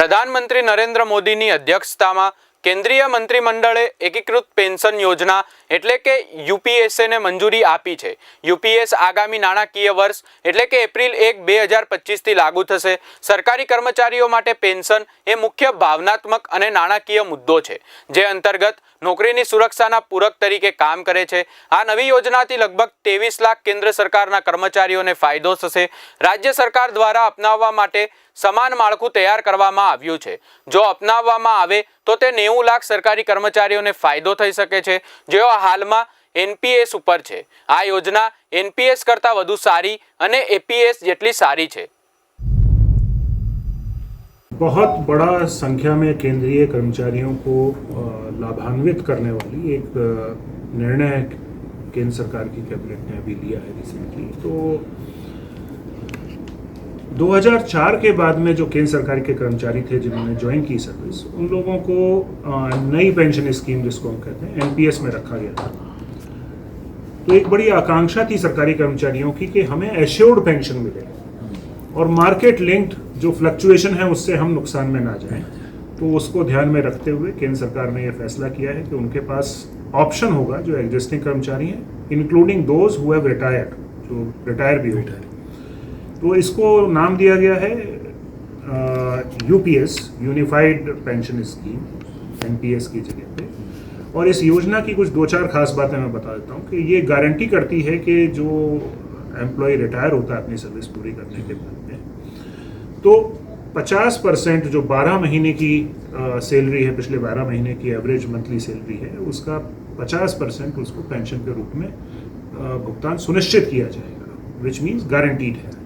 પ્રધાનમંત્રી નરેન્દ્ર મોદીની અધ્યક્ષતામાં કેન્દ્રીય મંત્રીમંડળે એકીકૃત પેન્શન યોજના એટલે કે યુપીએસએને મંજૂરી આપી છે. યુપીએસ આગામી નાણાકીય વર્ષ એટલે કે એપ્રિલ એક બે હજાર પચીસથી લાગુ થશે. સરકારી કર્મચારીઓ માટે પેન્શન એ મુખ્ય ભાવનાત્મક અને નાણાકીય મુદ્દો છે, જે અંતર્ગત નોકરીની સુરક્ષાના પૂરક તરીકે કામ કરે છે. આ નવી યોજનાથી લગભગ ત્રેવીસ લાખ કેન્દ્ર સરકારના કર્મચારીઓને ફાયદો થશે. રાજ્ય સરકાર દ્વારા અપનાવવા માટે સમાન માળખું તૈયાર કરવામાં આવ્યું છે. જો અપનાવવામાં આવે તો તે નેવું લાખ સરકારી કર્મચારીઓને ફાયદો થઈ શકે છે જેઓ હાલમાં એનપીએસ ઉપર છે આ યોજના એનપીએસ કરતાં વધુ સારી અને એપીએસ જેટલી સારી છે बहुत बड़ा संख्या में केंद्रीय कर्मचारियों को अ, लाभान्वित करने वाली एक अ, निर्णय केंद्र सरकार की कैबिनेट ने अभी लिया है रिसेंटली तो 2004 के बाद में जो केंद्र सरकार के कर्मचारी थे जिन्होंने ज्वाइन की सर्विस उन लोगों को नई पेंशन स्कीम जिसको हम कहते हैं एनपीएस में रखा गया था। तो एक बड़ी आकांक्षा थी सरकारी कर्मचारियों की कि हमें एश्योर्ड पेंशन मिले और मार्केट लिंक्ड जो फ्लक्चुएशन है उससे हम नुकसान में ना जाएँ। तो उसको ध्यान में रखते हुए केंद्र सरकार ने यह फैसला किया है कि उनके पास ऑप्शन होगा जो एग्जिस्टिंग कर्मचारी हैं including those who have retired जो रिटायर भी हो। तो इसको नाम दिया गया है UPS unified pension scheme NPS की जगह पे। और इस योजना की कुछ दो चार खास बातें मैं बता देता हूँ कि ये गारंटी करती है कि जो एम्प्लॉय रिटायर होता है अपनी सर्विस पूरी करने के बाद में तो 50 परसेंट जो 12 महीने की सैलरी है, पिछले 12 महीने की एवरेज मंथली सैलरी है, उसका 50 परसेंट उसको पेंशन के रूप में भुगतान सुनिश्चित किया जाएगा विच मीन्स गारंटीड है।